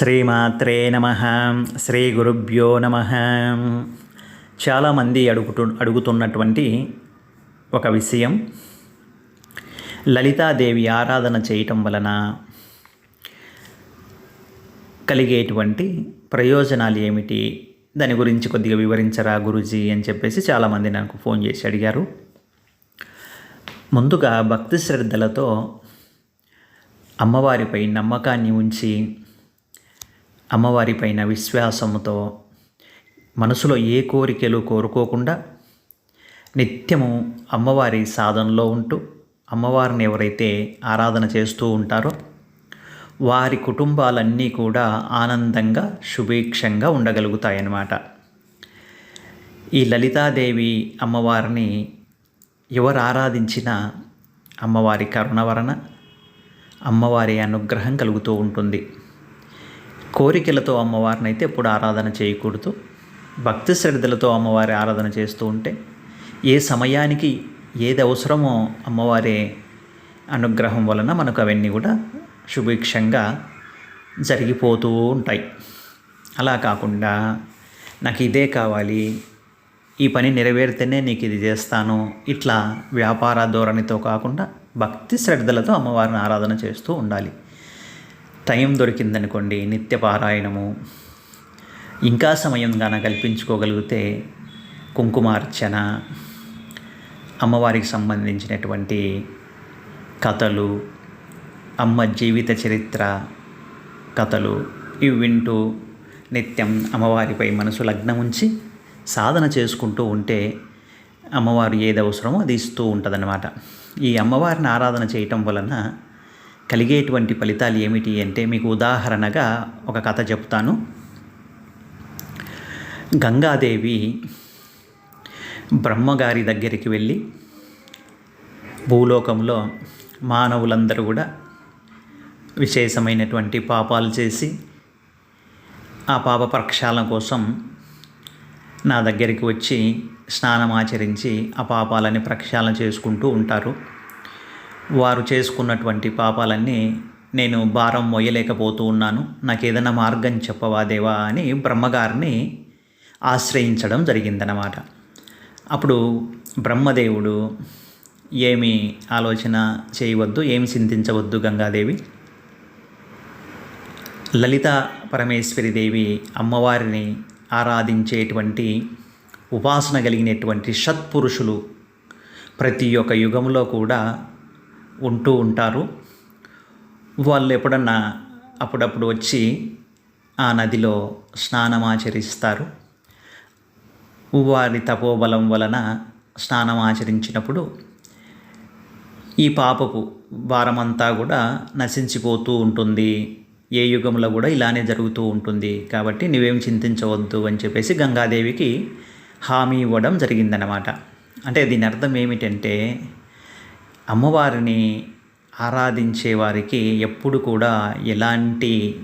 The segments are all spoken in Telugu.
శ్రీమాత్రే నమ శ్రీ గురుభ్యో నమ. చాలామంది అడుగుతు అడుగుతున్నటువంటి ఒక విషయం. లలితాదేవి ఆరాధన చేయటం వలన కలిగేటువంటి ప్రయోజనాలు ఏమిటి? దాని గురించి కొద్దిగా వివరించరా గురుజీ అని చెప్పేసి చాలామంది నాకు ఫోన్ చేసి అడిగారు. ముందుగా భక్తి శ్రద్ధలతో అమ్మవారిపై నమ్మకాన్ని ఉంచి అమ్మవారిపైన విశ్వాసముతో మనసులో ఏ కోరికలు కోరుకోకుండా నిత్యము అమ్మవారి సాధనలో ఉంటూ అమ్మవారిని ఎవరైతే ఆరాధన చేస్తూ ఉంటారో వారి కుటుంబాలన్నీ కూడా ఆనందంగా శుభేక్షంగా ఉండగలుగుతాయన్నమాట. ఈ లలితాదేవి అమ్మవారిని ఎవరు ఆరాధించినా అమ్మవారి కరుణ వలన అమ్మవారి అనుగ్రహం కలుగుతూ ఉంటుంది. కోరికలతో అమ్మవారిని అయితే ఎప్పుడు ఆరాధన చేయకూడదు. భక్తి శ్రద్ధలతో అమ్మవారి ఆరాధన చేస్తూ ఉంటే ఏ సమయానికి ఏది అవసరమో అమ్మవారి అనుగ్రహం వలన మనకు అవన్నీ కూడా సుభిక్షంగా జరిగిపోతూ ఉంటాయి. అలా కాకుండా నాకు ఇదే కావాలి ఈ పని నెరవేరితేనే నీకు ఇది చేస్తాను ఇట్లా వ్యాపార ధోరణితో కాకుండా భక్తి శ్రద్ధలతో అమ్మవారిని ఆరాధన చేస్తూ ఉండాలి. టైం దొరికిందనుకోండి నిత్య పారాయణము ఇంకా సమయం గాన కల్పించుకోగలిగితే కుంకుమార్చన అమ్మవారికి సంబంధించినటువంటి కథలు అమ్మ జీవిత చరిత్ర కథలు ఇవి వింటూ నిత్యం అమ్మవారిపై మనసు లగ్నం ఉంచి సాధన చేసుకుంటూ ఉంటే అమ్మవారు ఏది అవసరమో అది ఇస్తూ ఉంటుందన్నమాట. ఈ అమ్మవారిని ఆరాధన చేయటం వలన కలిగేటువంటి ఫలితాలు ఏమిటి అంటే మీకు ఉదాహరణగా ఒక కథ చెప్తాను. గంగాదేవి బ్రహ్మగారి దగ్గరికి వెళ్ళి భూలోకంలో మానవులందరూ కూడా విశేషమైనటువంటి పాపాలు చేసి ఆ పాప ప్రక్షాళన కోసం నా దగ్గరికి వచ్చి స్నానం ఆచరించి ఆ పాపాలని ప్రక్షాళన చేసుకుంటూ ఉంటారు. వారు చేసుకున్నటువంటి పాపాలన్నీ నేను భారం మొయ్యలేకపోతూ ఉన్నాను. నాకు ఏదైనా మార్గం చెప్పవా దేవా అని బ్రహ్మగారిని ఆశ్రయించడం జరిగిందనమాట అప్పుడు బ్రహ్మదేవుడు ఏమి ఆలోచన చేయవద్దు ఏమి చింతించవద్దు గంగాదేవి. లలిత పరమేశ్వరి దేవి అమ్మవారిని ఆరాధించేటువంటి ఉపాసన కలిగినటువంటి షత్పురుషులు ప్రతి ఒక్క యుగంలో కూడా ఉంటూ ఉంటారు. వాళ్ళు ఎప్పుడన్నా అప్పుడప్పుడు వచ్చి ఆ నదిలో స్నానం ఆచరిస్తారు వారి తపోబలం వలన స్నానం ఆచరించినప్పుడు ఈ పాపపు భారమంతా కూడా నశించిపోతూ ఉంటుంది. ఏ యుగంలో కూడా ఇలానే జరుగుతూ ఉంటుంది. కాబట్టి నువ్వేం చింతించవద్దు అని చెప్పేసి గంగాదేవికి హామీ ఇవ్వడం జరిగిందనమాట అంటే దీని అర్థం ఏమిటంటే అమ్మవారిని ఆరాధించే వారికి ఎప్పుడు కూడా ఎలాంటి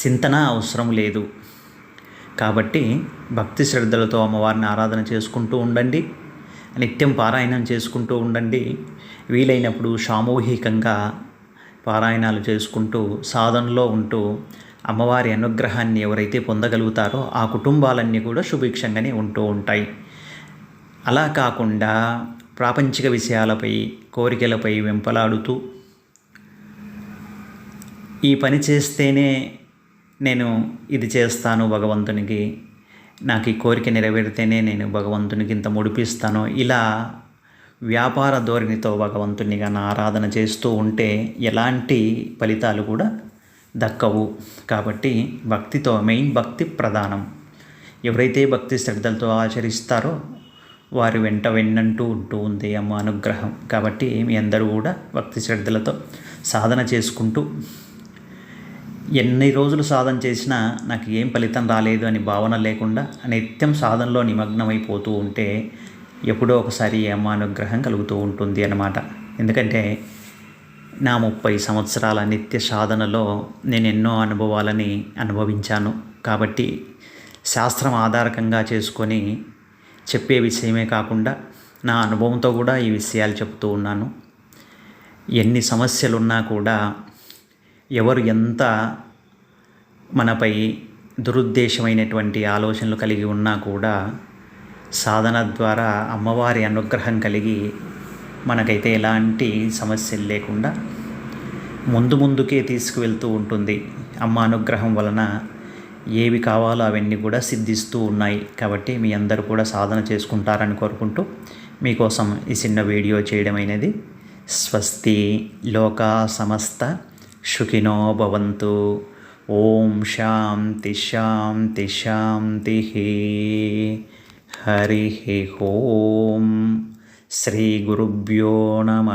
చింతన అవసరం లేదు. కాబట్టి భక్తి శ్రద్ధలతో అమ్మవారిని ఆరాధన చేసుకుంటూ ఉండండి. నిత్యం పారాయణం చేసుకుంటూ ఉండండి. వీలైనప్పుడు సామూహికంగా పారాయణాలు చేసుకుంటూ సాధనలో ఉంటూ అమ్మవారి అనుగ్రహాన్ని ఎవరైతే పొందగలుగుతారో ఆ కుటుంబాలన్నీ కూడా సుభిక్షంగానే ఉంటూ ఉంటాయి. అలా కాకుండా ప్రాపంచిక విషయాలపై కోరికలపై వెంపలాడుతూ ఈ పని చేస్తేనే నేను ఇది చేస్తాను భగవంతునికి. నాకు ఈ కోరిక నెరవేరితేనే నేను భగవంతునికి ఇంత ముడిపిస్తాను. ఇలా వ్యాపార ధోరణితో భగవంతునిగా నా ఆరాధన చేస్తూ ఉంటే ఎలాంటి ఫలితాలు కూడా దక్కవు. కాబట్టి భక్తితో మెయిన్ భక్తి ప్రధానం. ఎవరైతే భక్తి శ్రద్ధలతో ఆచరిస్తారో వారి వెంట వెన్నంటూ ఉంటూ ఉంది అమ్మ అనుగ్రహం. కాబట్టి మీ అందరూ కూడా భక్తి శ్రద్ధలతో సాధన చేసుకుంటూ ఎన్ని రోజులు సాధన చేసినా నాకు ఏం ఫలితం రాలేదు అని భావన లేకుండా నిత్యం సాధనలో నిమగ్నమైపోతూ ఉంటే ఎప్పుడో ఒకసారి అమ్మ అనుగ్రహం కలుగుతూ ఉంటుంది అన్నమాట. ఎందుకంటే నా ముప్పై సంవత్సరాల నిత్య సాధనలో నేను ఎన్నో అనుభవాలని అనుభవించాను. కాబట్టి శాస్త్రం ఆధారకంగా చేసుకొని చెప్పే విషయమే కాకుండా నా అనుభవంతో కూడా ఈ విషయాలు చెప్తూ ఉన్నాను. ఎన్ని సమస్యలున్నా కూడా ఎవరు ఎంత మనపై దురుద్దేశమైనటువంటి ఆలోచనలు కలిగి ఉన్నా కూడా సాధన ద్వారా అమ్మవారి అనుగ్రహం కలిగి మనకైతే ఎలాంటి సమస్యలు లేకుండా ముందు ముందుకే తీసుకువెళ్తూ ఉంటుంది. అమ్మ అనుగ్రహం వలన ఏవి కావాలో అవన్నీ కూడా సిద్ధిస్తూ ఉన్నాయి. కాబట్టి మీ అందరూ కూడా సాధన చేసుకుంటారని కోరుకుంటూ మీకోసం ఈ చిన్న వీడియో చేయడం అయినది స్వస్తి లోకా సమస్త సుఖినో భవంతు. ఓం శాంతి శాంతి శాంతి హరి ఓం. శ్రీ గురుభ్యో నమ.